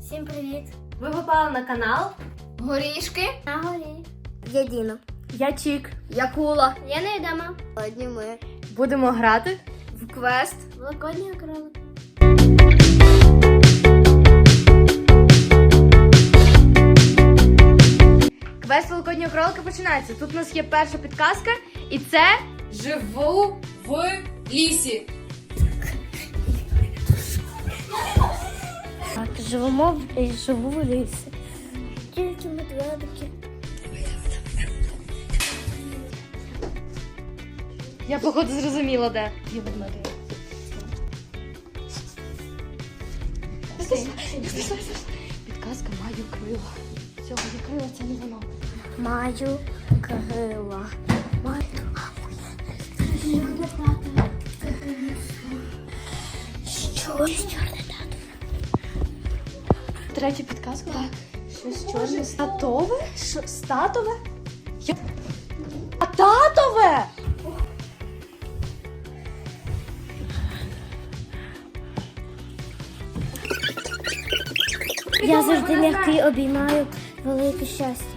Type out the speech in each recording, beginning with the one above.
Всім привіт! Ви попали на канал Горішки. на горі. Я Діна. Я Чік. Я кула. Я не йдемо. Одні ми. Будемо грати. В квест. Великодні окрили. Квест Великоднього кролика починається. Тут у нас є перша підказка, і це Живу в лісі. Так, живемо в живу в лісі. Тільки медведики. я походу зрозуміла, де. Є ведмедик. Підказка маю крила. Цього є крила, це не воно. Маю крила. Маю. Що? Чорне тато. Третя підказка. Так. Щось чорне. Статове? Що? Статове? Я... А татове! Я завжди м'який обіймаю велике щастя.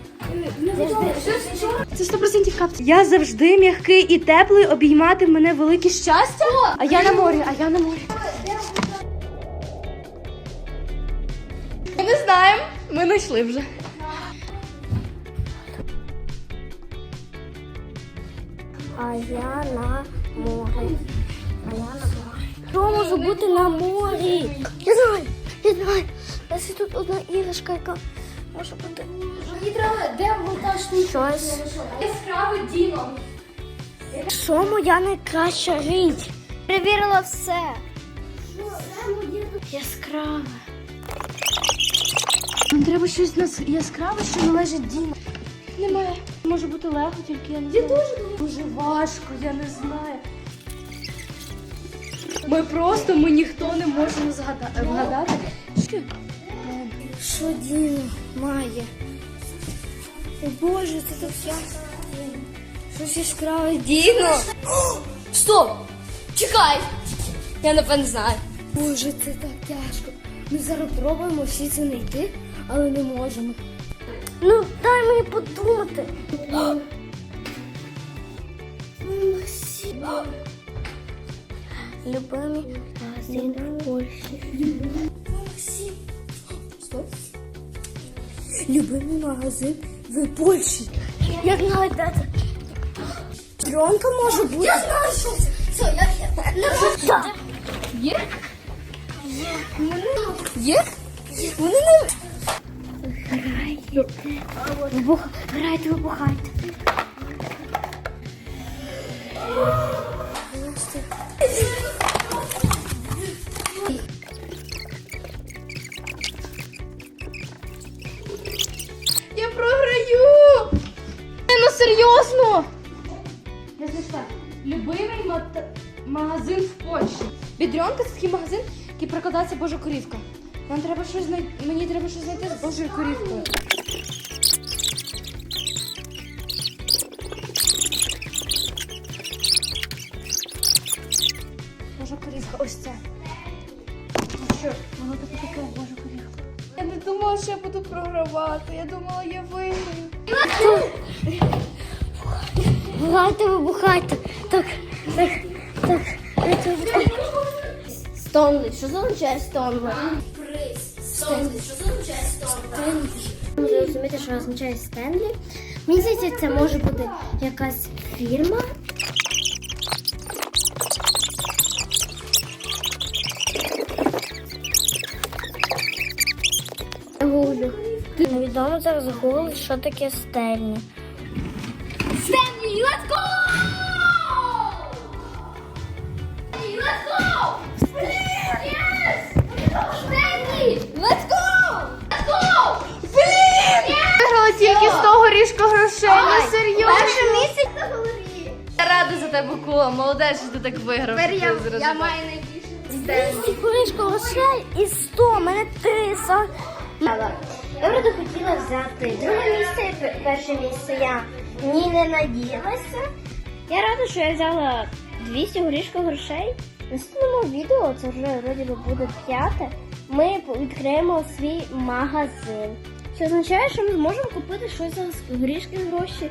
Це 100% капці. Я завжди м'який і теплий, обіймати мене велике щастя. А я на морі, а я на морі. Ми не знаємо. Ми знайшли вже. А я на морі. А я на морі. Що може бути на морі? Я знаю, я знаю. Ось тут одна іграшка, яка може бути. Мені треба, де вулкашний Щось. Яскравий Діно. Що моя найкраща річ? Перевірила все. Яскраве. Нам треба щось нас яскраве, що належить Діму. Немає. Може бути легко, тільки я не знаю. дуже дуже важко, я не знаю. Ми просто ми ніхто не можемо згада- вгадати. Що? Діна має? О Боже, це так ясно. Щось яскраве Діно. Стоп! Чекай! Я напевно знаю. Боже, це так тяжко. Ми зараз пробуємо всі це знайти, але не можемо. Ну, дай мені подумати. Любимий магазин в Польщі. Любимий магазин в Польщі. Як нагадати? Дронка може бути. Я знаю, що це. Все, я Так. Є? Є? Вони не... Грайте. Грайте, вибухайте. Серйозно! Я знайшла. Любимий мат- магазин в Польщі. Бідрьонка це такий магазин, який прокладається Божа корівка. Нам треба щось знайти. Мені треба щось знайти з Божою корівкою. Божа корівка, ось це. Ну що, воно таке таке Божа корівка. Я не думала, що я буду програвати. Я думала, я виграю. Грайте, вибухайте. Так, так, так. Стонли. Що означає Стонли? Стонли. Що означає Стонли? Ви розумієте, що означає Стенлі. Мені здається, це може бути якась фірма. Гуглю. Невідомо зараз гугл, що таке стельні. Стенлі, let's go! Let's go! Yes! Стенлі! Let's go! Let's go! Блін! Виграла тільки з того ріжка грошей. Серйозно. На голові. Я рада за тебе, Кула. Молодець, що ти так виграв. Тепер я, ти зрозумів. я маю найбільше 200 книжка грошей і 100, у мене 300. Я правда хотіла взяти друге місце і пер- перше місце. Я ні не надіялася. Я рада, що я взяла 200 горішка грошей. В наступному відео, це вже вроді би буде п'яте, ми відкриємо свій магазин. Що означає, що ми зможемо купити щось за горішки гроші.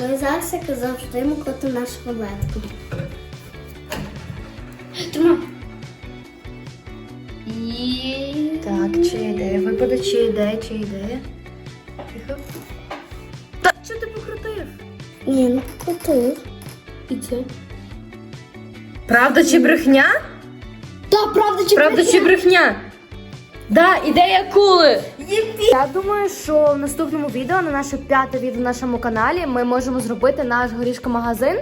Ну зараз, як завжди, ми котимо нашу рулетку. Тримай. І... Так, чи ідея? Випаде, чи ідея, чи ідея. Ні, ну крутив. І. Правда чи брехня? Так, правда чи Правда чи брехня? Да, ідея кули. Я думаю, що в наступному відео, на наше п'яте відео на нашому каналі, ми можемо зробити наш горішко-магазин.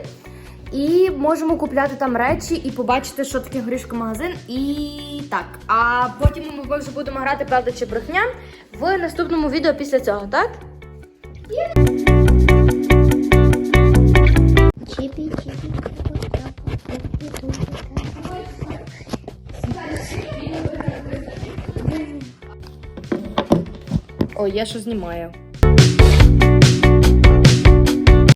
І можемо купляти там речі і побачити, що таке горішко-магазин. І так. А потім ми вже будемо грати правда чи брехня в наступному відео після цього, так? Чіпі, чіпі. Ой, я що знімаю.